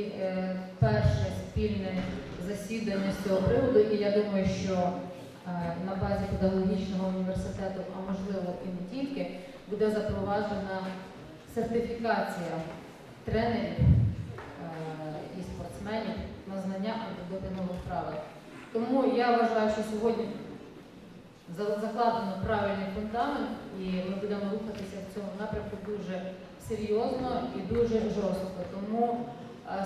е, перше спільне засідання з цього приводу, і я думаю, що е, на базі педагогічного університету, а можливо і не тільки, буде запроваджена сертифікація тренерів е, і спортсменів на знання антидопінгових правил. Тому я вважаю, що сьогодні закладено правильний фундамент, і ми будемо рухатися в цьому напрямку дуже серйозно і дуже жорстко. Тому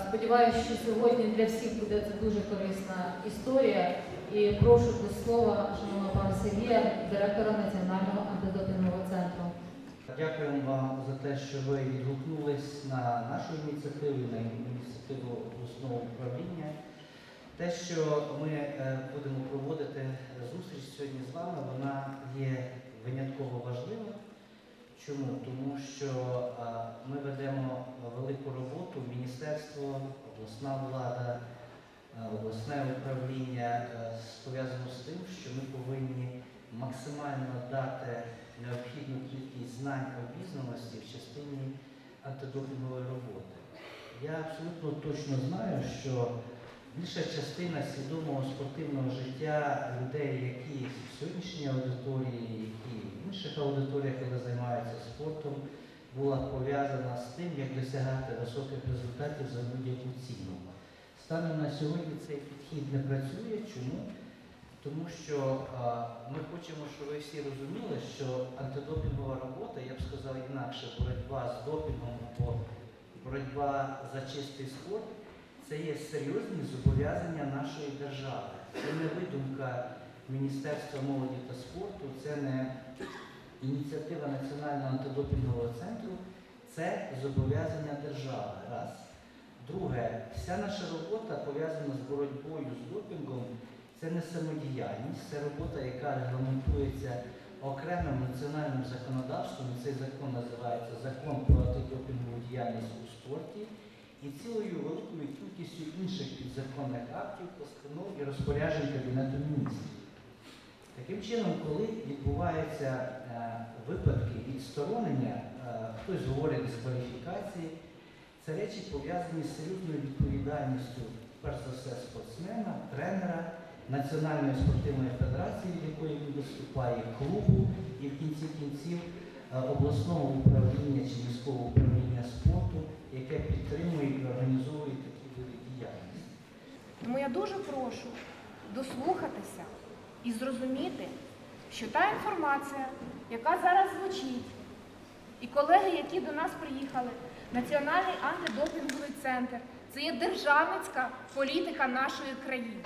сподіваюся, що сьогодні для всіх буде це дуже корисна історія. І прошу до слова шановного пана Сергія, директора Національного антидопінгового центру. Дякуємо вам за те, що ви відгукнулись на нашу ініціативу, на ініціативу обласного управління. Те, що ми е, будемо проводити зустріч сьогодні з вами, вона є винятково важлива. Чому? Тому що е, ми ведемо велику роботу, міністерство, обласна влада, е, обласне управління е, пов'язано з тим, що ми повинні максимально дати необхідну кількість знань обізнаності в частині антидопінгової роботи. Я абсолютно точно знаю, що більша частина свідомого спортивного життя людей, які в сьогоднішній аудиторії, які в інших аудиторіях, коли займаються спортом, була пов'язана з тим, як досягати високих результатів за будь-яку ціну. Станом на сьогодні цей підхід не працює. Чому? Тому що а, ми хочемо, щоб ви всі розуміли, що антидопінгова робота, я б сказав інакше, боротьба з допінгом або боротьба за чистий спорт, це є серйозні зобов'язання нашої держави. Це не видумка Міністерства молоді та спорту, це не ініціатива Національного антидопінгового центру, це зобов'язання держави. Раз. Друге, вся наша робота пов'язана з боротьбою з допінгом. Це не самодіяльність, це робота, яка регламентується окремим національним законодавством. Цей закон називається Закон про антидопінгову діяльність у спорті і цілою великою кількістю інших підзаконних актів, постанов і розпоряджень Кабінету міністрів. Таким чином, коли відбуваються е, випадки відсторонення, е, хтось говорить дискваліфікації, це речі пов'язані з серйозною відповідальністю, перш за все, спортсмена, тренера, Національної спортивної федерації, в якої він виступає, клубу і в кінці кінців обласного управління чи міського управління спорту, яке підтримує і організовує такі види діяльності. Тому я дуже прошу дослухатися і зрозуміти, що та інформація, яка зараз звучить, і колеги, які до нас приїхали, Національний антидопінговий центр, це є державницька політика нашої країни.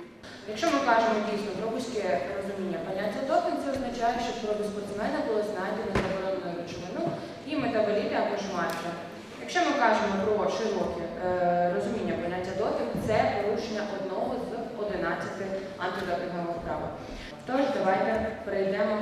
Якщо ми кажемо дійсно про вузьке розуміння поняття допінг, це означає, що проти спортсмена було знайдено речовину і метаболіти або ж маркер. Якщо ми кажемо про широке е, розуміння поняття допінг, це порушення одного з 11 антидопінгових правил. Тож давайте перейдемо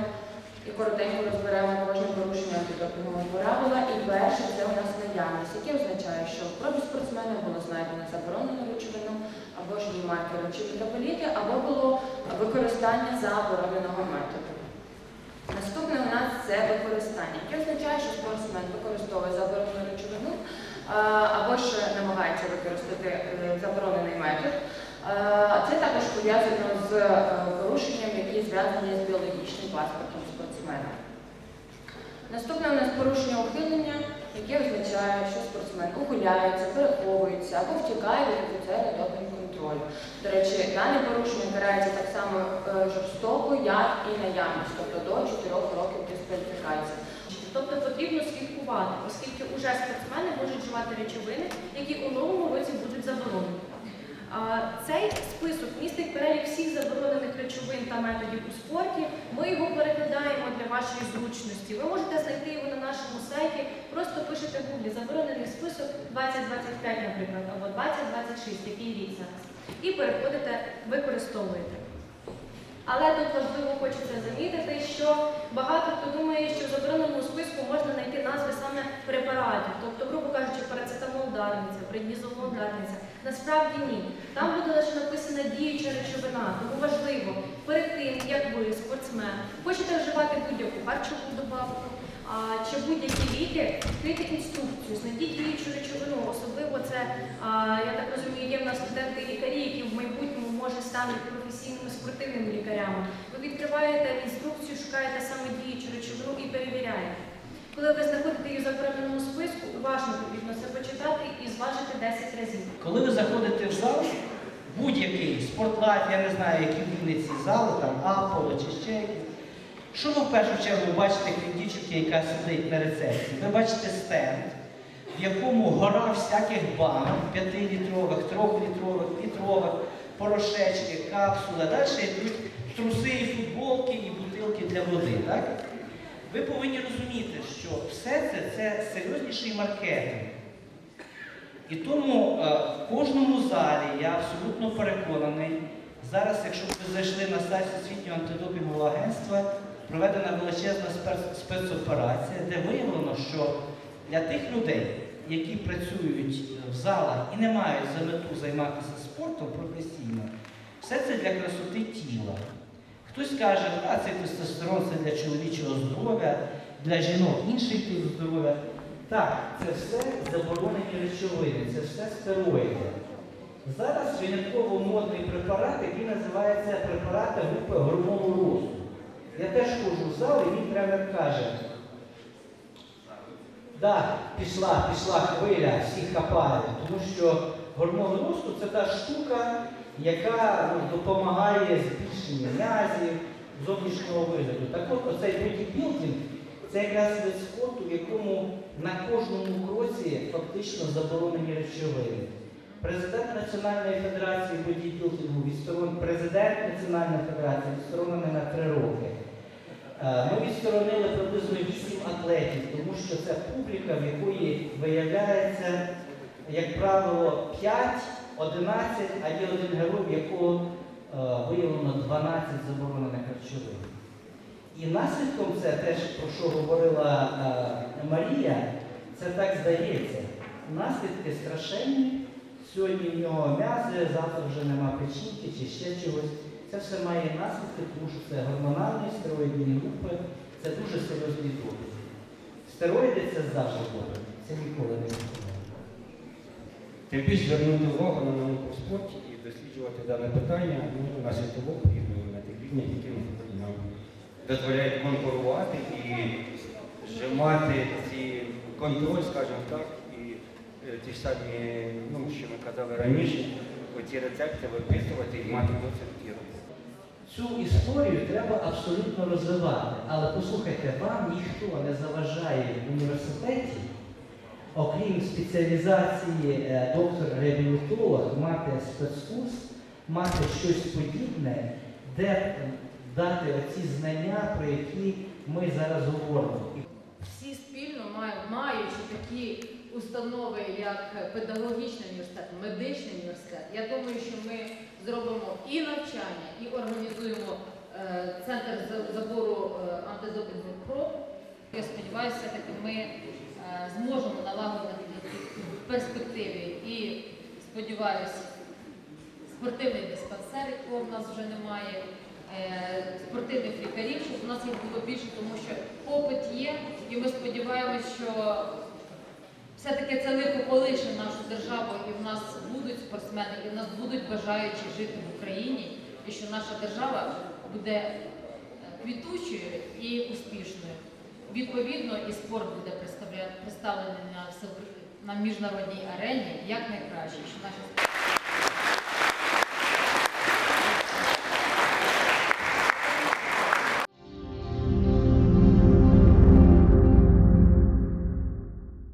і коротенько розберемо кожне порушення антидопінгового правила. І перше це у нас наявність, яке означає, що в крові спортсмена було знайдено заборонену речовину або ж її маркери чи метаболіти, або було використання забороненого методу. Наступне у нас це використання, яке означає, що спортсмен використовує заборонену речовину або ж намагається використати е, заборонений метод. Це також пов'язано з е, порушенням, які зв'язані з біологічним паспортом спортсмена. Наступне у нас порушення ухилення, яке означає, що спортсмен ухиляється, переховується або втікає від офіцера допінг контролю. До речі, дане порушення карається так само е, жорстоко, як і наявність, тобто до 4 років дискваліфікації. Тобто потрібно слідкувати, оскільки уже спортсмени можуть вживати речовини, які у новому році будуть заборонені. Цей список містить перелік всіх заборонених речовин та методів у спорті. Ми його перекладаємо для вашої зручності. Ви можете знайти його на нашому сайті, просто пишете в гуглі заборонений список 2025, наприклад, або 2026, який рік зараз. І переходите, використовуєте. Але тут важливо хочеться замітити, що багато хто думає, що в забороненому списку можна знайти назви саме препаратів, тобто, грубо кажучи, парацетамол дарниця, преднізолон дарниця. Насправді ні. Там буде лише написана діюча речовина, тому важливо перед тим, як ви, спортсмен, хочете вживати будь-яку харчову добавку, чи будь-які ліки, відкрийте інструкцію, знайдіть діючу речовину. Особливо це, я так розумію, є в нас студенти-лікарі, які в майбутньому може стануть професійними спортивними лікарями. Ви відкриваєте інструкцію, шукаєте саме речовину і перевіряєте. Коли ви знаходите її в забороненому списку, уважно потрібно це почитати і зважити 10 разів. Коли ви заходите в зал, будь-який спортлайф, я не знаю, які в Вінниці зали, там Аполло чи ще якісь, що ви в першу чергу бачите, крім дівчинки, яка сидить на рецепції? Ви бачите стенд, в якому гора всяких банок, 5-літрових, 3-літрових, літрових, порошечки, капсули, далі йдуть труси і футболки і бутилки для води. Так? Ви повинні розуміти, що все це це серйозніший маркетинг. І тому е, в кожному залі я абсолютно переконаний, зараз, якщо ви зайшли на сайт Всесвітнього антидопінгового агентства, проведена величезна спецоперація, де виявлено, що для тих людей, які працюють в залах і не мають за мету займатися спортом професійно, все це для красоти тіла. Хтось каже, а цей тестостерон це для чоловічого здоров'я, для жінок інший тип здоров'я. Так, це все заборонені речовини, це все стероїди. Зараз винятково модний препарат, який називається препарати групи гормону росту. Я теж ходжу в зал, і мій тренер каже, да, пішла, пішла хвиля, всі хапають, тому що гормон росту це та штука, яка ну, допомагає збільшенню м'язів, зовнішнього вигляду. Так от оцей бодібілдинг це якраз вид спорту, в якому на кожному кроці фактично заборонені речовини. Президент Національної федерації бодібілдингу відсторон... президент Національної федерації відсторонений на три роки. Е, Ми відсторонили приблизно 8 атлетів, тому що це публіка, в якої виявляється, як правило, 5, 11, а є один герой, в якого е, виявлено 12 заборонених речовин. І наслідком це теж, про що говорила е, Марія, це так здається. Наслідки страшенні. Сьогодні в нього м'язи, завтра вже нема печінки чи ще чогось. Це все має наслідки, тому що це гормональні стероїдні групи, це дуже серйозні дози. Стероїди це добре, це ніколи не буде. Тим більше звернути увагу на науку в спорті і досліджувати дане питання ну, на світовому рівні, на тих рівнях, які нам дозволяють конкурувати і зжимати ці контроль, скажімо так, і е, ті ж самі, ну, що ми казали раніше, оці рецепти виписувати і мати досвід і робити. Цю історію треба абсолютно розвивати. Але послухайте, вам ніхто не заважає в університеті, окрім спеціалізації е, доктор-реабілітолог, мати спецкурс, мати щось подібне, де дати оці знання, про які ми зараз говоримо. Всі спільно маючи такі установи, як педагогічний університет, медичний університет, я думаю, що ми зробимо і навчання, і організуємо е, центр забору е, антидопінгових проб. Я сподіваюся, все-таки ми е, зможемо налагодити в перспективі і сподіваюся, спортивний диспансер, якого в нас вже немає, е, спортивних лікарів, щоб у нас їх було більше, тому що попит є, і ми сподіваємось, що все-таки це лихо полише нашу державу, і в нас будуть спортсмени, і в нас будуть бажаючі жити в Україні, і що наша держава буде е, квітучою і успішною. Відповідно, і спорт буде представлений на, міжнародній арені як найкраще.